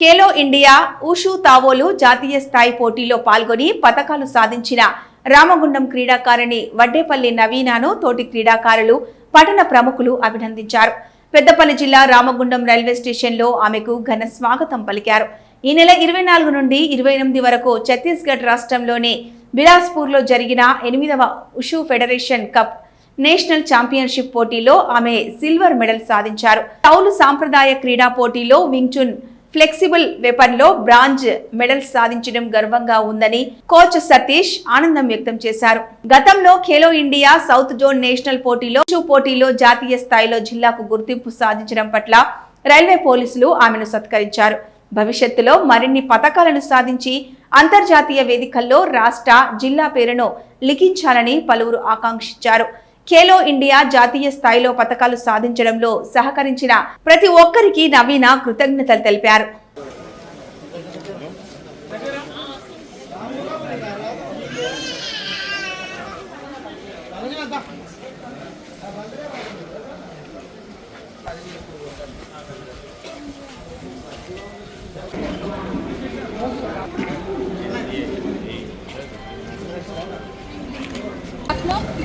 Khelo India wushu తావోలు జాతీయ స్థాయి పోటీలో పాల్గొని పథకాలు సాధించిన రామగుండం క్రీడాకారిణి వడ్డేపల్లి నవీనాను తోటి క్రీడాకారులు పట్టణ ప్రముఖులు అభినందించారు. పెద్దపల్లి జిల్లా రామగుండం రైల్వే స్టేషన్లో ఆమెకు ఘన స్వాగతం పలికారు. ఈ నెల ఇరవై నాలుగు నుండి ఇరవై ఎనిమిది వరకు ఛత్తీస్గఢ్ రాష్ట్రంలోని బిలాస్పూర్లో జరిగిన ఎనిమిదవ wushu federation cup national championship పోటీలో ఆమె సిల్వర్ మెడల్ సాధించారు. టౌలు సాంప్రదాయ క్రీడా పోటీలో వింగ్చున్ ఫ్లెక్సిబుల్ వెపన్లో బ్రాంజ్ మెడల్ సాధించడం గర్వంగా ఉందని కోచ్ సతీష్ ఆనందం వ్యక్తం చేశారు. గతంలో Khelo India south zone national పోటీలో పోటీలో జాతీయ స్థాయిలో జిల్లాకు గుర్తింపు సాధించడం పట్ల రైల్వే పోలీసులు ఆమెను సత్కరించారు. భవిష్యత్తులో మరిన్ని పథకాలను సాధించి అంతర్జాతీయ వేదికల్లో రాష్ట్ర జిల్లా పేరును లిఖించాలని పలువురు ఆకాంక్షించారు. ఖేలో ఇండియా జాతీయ స్థాయిలో పథకాలు సాధించడంలో సహకరించిన ప్రతి ఒక్కరికి నవీన కృతజ్ఞతలు తెలిపారు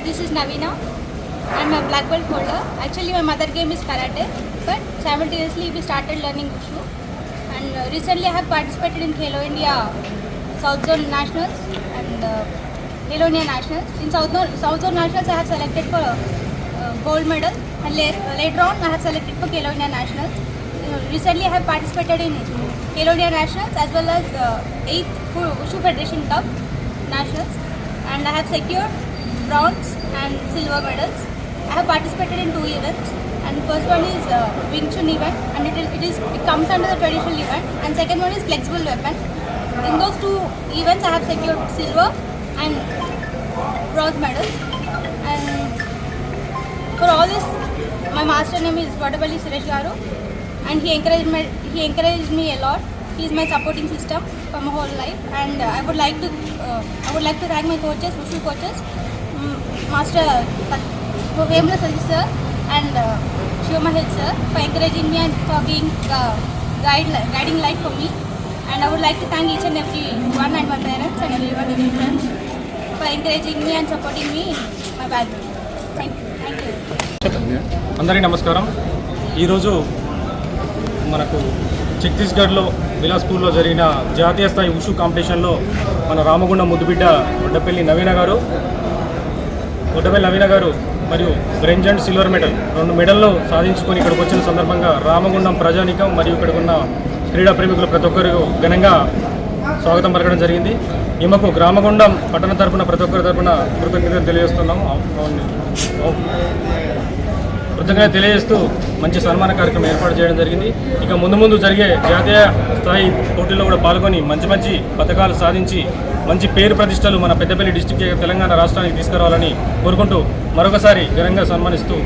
this is Navina. I'm a black belt holder. Actually, my mother game is karate, but simultaneously we started learning wushu. And uh, recently, I have participated in Khelo India South Zone Nationals and uh, India Nationals. In South South Zone Nationals, I have selected for uh, gold medal, and later on, I have selected for Khelo India Nationals. Uh, recently, I have participated in Khelo India Nationals as well as uh, 8th Fu- Wushu Federation Cup Nationals, and I have secured bronze and silver medals. I have participated in two events, and first one is uh, Wing Chun event, and it is, it is it comes under the traditional event, and second one is flexible weapon. In those two events, I have secured silver and bronze medals, and for all this, my master name is Vadapalli Suresh Garu, and he encouraged me. He encouraged me a lot. He is my supporting system for my whole life, and uh, I would like to. Uh, I would like to thank my coaches, Wushu coaches, um, Master Vemla Sajid sir, and uh, Shivama Hill sir for encouraging me and for being uh, guide, guiding light for me. And I would like to thank each and every one and my parents and everyone, in friends for encouraging me and supporting me in my bad. Thank you. Thank you. అందరికీ నమస్కారం ఈరోజు మనకు ఛత్తీస్గఢ్లో బిలాస్పూర్లో జరిగిన జాతీయ స్థాయి wushu కాంపిటీషన్లో మన రామగుండం ముద్దుబిడ్డ వడ్డపల్లి నవీన గారు వడ్డపల్లి నవీన గారు మరియు బ్రెంజ్ అండ్ సిల్వర్ మెడల్ రెండు మెడల్లో సాధించుకొని ఇక్కడికి వచ్చిన సందర్భంగా రామగుండం ప్రజానికం మరియు ఇక్కడికి ఉన్న క్రీడా ప్రేమికులు ప్రతి ఒక్కరు ఘనంగా స్వాగతం పలకడం జరిగింది. ఈమెకు గ్రామగుండం పట్టణ తరఫున ప్రతి ఒక్కరి తరపున కృతజ్ఞతలు తెలియజేస్తున్నాం. కృతజ్ఞత తెలియజేస్తూ మంచి సన్మాన కార్యక్రమం ఏర్పాటు చేయడం జరిగింది. ఇక ముందు ముందు జరిగే జాతీయ స్థాయి పోటీల్లో కూడా పాల్గొని మంచి మంచి పథకాలు సాధించి మంచి పేరు ప్రతిష్టలు మన పెద్దపల్లి డిస్టిక్ తెలంగాణ రాష్ట్రానికి తీసుకురావాలని కోరుకుంటూ మరొకసారి ఘనంగా సన్మానిస్తూ